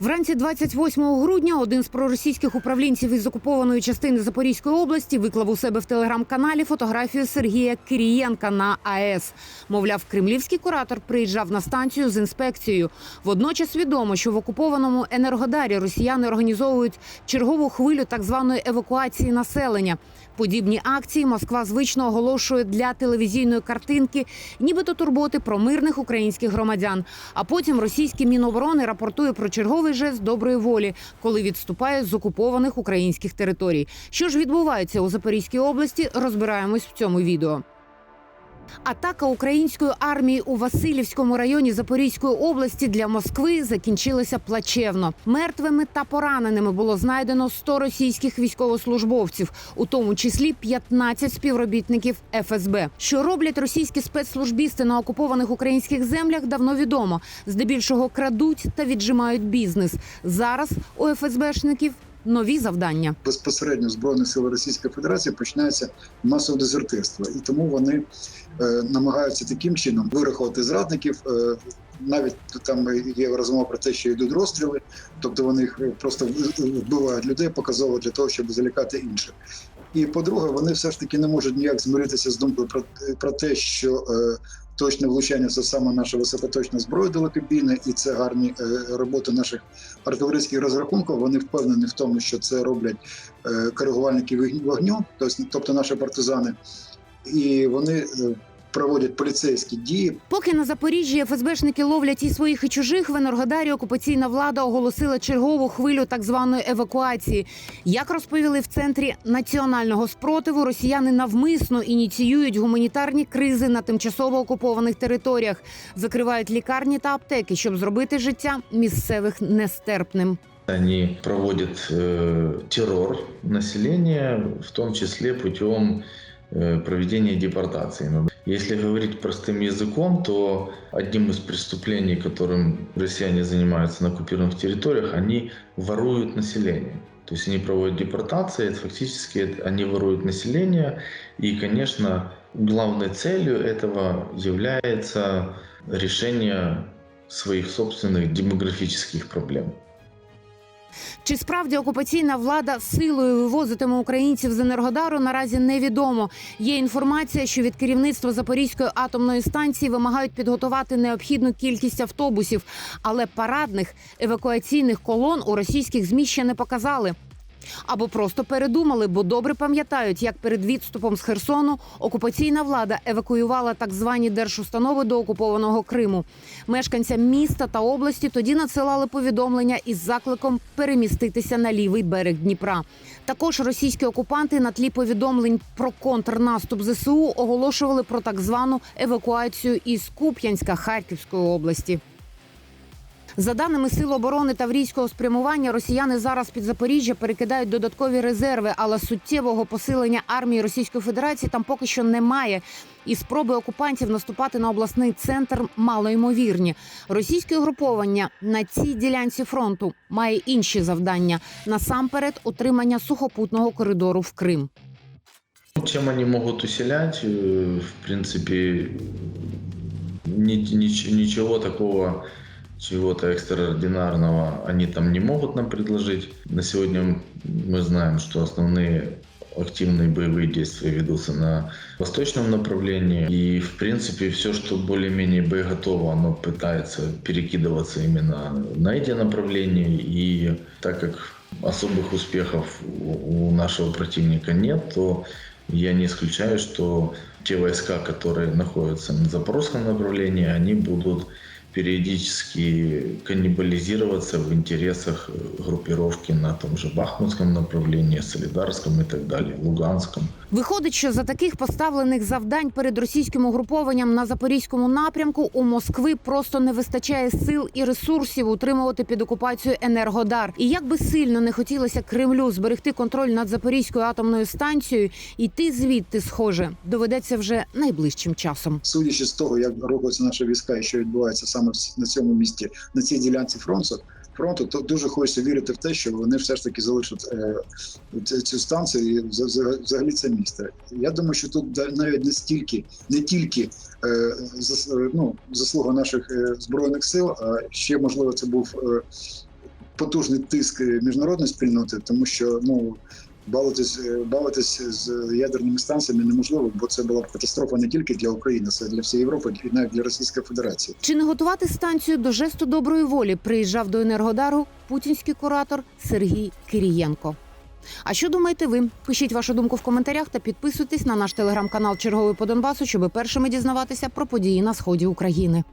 Вранці 28 грудня один з проросійських управлінців із окупованої частини Запорізької області виклав у себе в телеграм-каналі фотографію Сергія Кирієнка на АЕС. Мовляв, кремлівський куратор приїжджав на станцію з інспекцією. Водночас відомо, що в окупованому енергодарі росіяни організовують чергову хвилю так званої евакуації населення. Подібні акції Москва звично оголошує для телевізійної картинки, нібито турботи про мирних українських громадян. А потім російське міноборони рапортує про черговий жест доброї волі, коли відступає з окупованих українських територій. Що ж відбувається у Запорізькій області, розбираємось в цьому відео. Атака української армії у Васильівському районі Запорізької області для Москви закінчилася плачевно. Мертвими та пораненими було знайдено 100 російських військовослужбовців, у тому числі 15 співробітників ФСБ. Що роблять російські спецслужбісти на окупованих українських землях, давно відомо. Здебільшого крадуть та віджимають бізнес. Зараз у ФСБшників нові завдання. безпосередньо збройні збройних сил Російської Федерації починається масове дезертирство, і тому вони е, намагаються таким чином вирахувати зрадників. Е, навіть там є розмова про те, що йдуть розстріли, тобто вони їх просто вбивають людей показово для того, щоб залякати інших. І по-друге, вони все ж таки не можуть ніяк змиритися з думкою про, про те, що е, точне влучання це саме наша високоточна зброя далекобійна, і це гарні е, роботи наших артилерійських розрахунків. Вони впевнені в тому, що це роблять е, коригувальники вогню- тобто, тобто наші партизани, і вони е, проводять поліцейські дії Поки на Запоріжжі ФСБшники ловлять і своїх, і чужих, в Енергодарі окупаційна влада оголосила чергову хвилю так званої евакуації. Як розповіли в центрі національного спротиву, росіяни навмисно ініціюють гуманітарні кризи на тимчасово окупованих територіях, закривають лікарні та аптеки, щоб зробити життя місцевих нестерпним. Они проводят э, террор населения, в том числе путем э, проведения депортации. Если говорить простым языком, то одним из преступлений, которым россияне занимаются на оккупированных территориях, они воруют население. То есть они проводят депортации, это фактически они воруют население. И, конечно, главной целью этого является решение своих собственных демографических проблем. Чи справді окупаційна влада силою вивозитиме українців з Енергодару наразі невідомо. Є інформація, що від керівництва Запорізької атомної станції вимагають підготувати необхідну кількість автобусів, але парадних евакуаційних колон у російських змі ще не показали. Або просто передумали, бо добре пам'ятають, як перед відступом з Херсону окупаційна влада евакуювала так звані держустанови до окупованого Криму. Мешканцям міста та області тоді надсилали повідомлення із закликом переміститися на лівий берег Дніпра. Також російські окупанти на тлі повідомлень про контрнаступ ЗСУ оголошували про так звану евакуацію із Куп'янська Харківської області. За даними Сил оборони Таврійського спрямування, росіяни зараз під Запоріжжя перекидають додаткові резерви, але суттєвого посилення армії Російської Федерації там поки що немає. І спроби окупантів наступати на обласний центр малоймовірні. Російське угруповання на цій ділянці фронту має інші завдання насамперед утримання сухопутного коридору в Крим. Чем они могут усилять, э, в принципе, ни- нич- ничего такого, чего-то экстраординарного они там не могут нам предложить. На сегодня мы знаем, что основные активные боевые действия ведутся на восточном направлении. И, в принципе, все, что более-менее боеготово, оно пытается перекидываться именно на эти направления. И так как особых успехов у нашего противника нет, то я не исключаю, что те войска, которые находятся на запорожском направлении, они будут периодически каннибализироваться в интересах э, группировки на том же Бахмутском направлении, Солидарском и так далее, Луганском. Виходить, що за таких поставлених завдань перед російським угрупованням на запорізькому напрямку у Москви просто не вистачає сил і ресурсів утримувати під окупацією енергодар. І як би сильно не хотілося Кремлю зберегти контроль над Запорізькою атомною станцією, йти звідти, схоже, доведеться вже найближчим часом. судячи з того, як рухаються наші війська і що відбувається саме на цьому місті, на цій ділянці фронту, фронту, то дуже хочеться вірити в те, що вони все ж таки залишать е, цю, станцію і вза- вза- взагалі це місто. Я думаю, що тут навіть не стільки, не тільки е, зас- е, ну, заслуга наших е, збройних сил, а ще можливо це був. Е, потужний тиск міжнародної спільноти, тому що ну бавитись, бавитись з ядерними станціями неможливо, бо це була б катастрофа не тільки для України, це для всієї Європи, і навіть для Російської Федерації. Чи не готувати станцію до жесту доброї волі? Приїжджав до Енергодару путінський куратор Сергій Кирієнко. А що думаєте ви? Пишіть вашу думку в коментарях та підписуйтесь на наш телеграм-канал Черговий по Донбасу, щоб першими дізнаватися про події на сході України.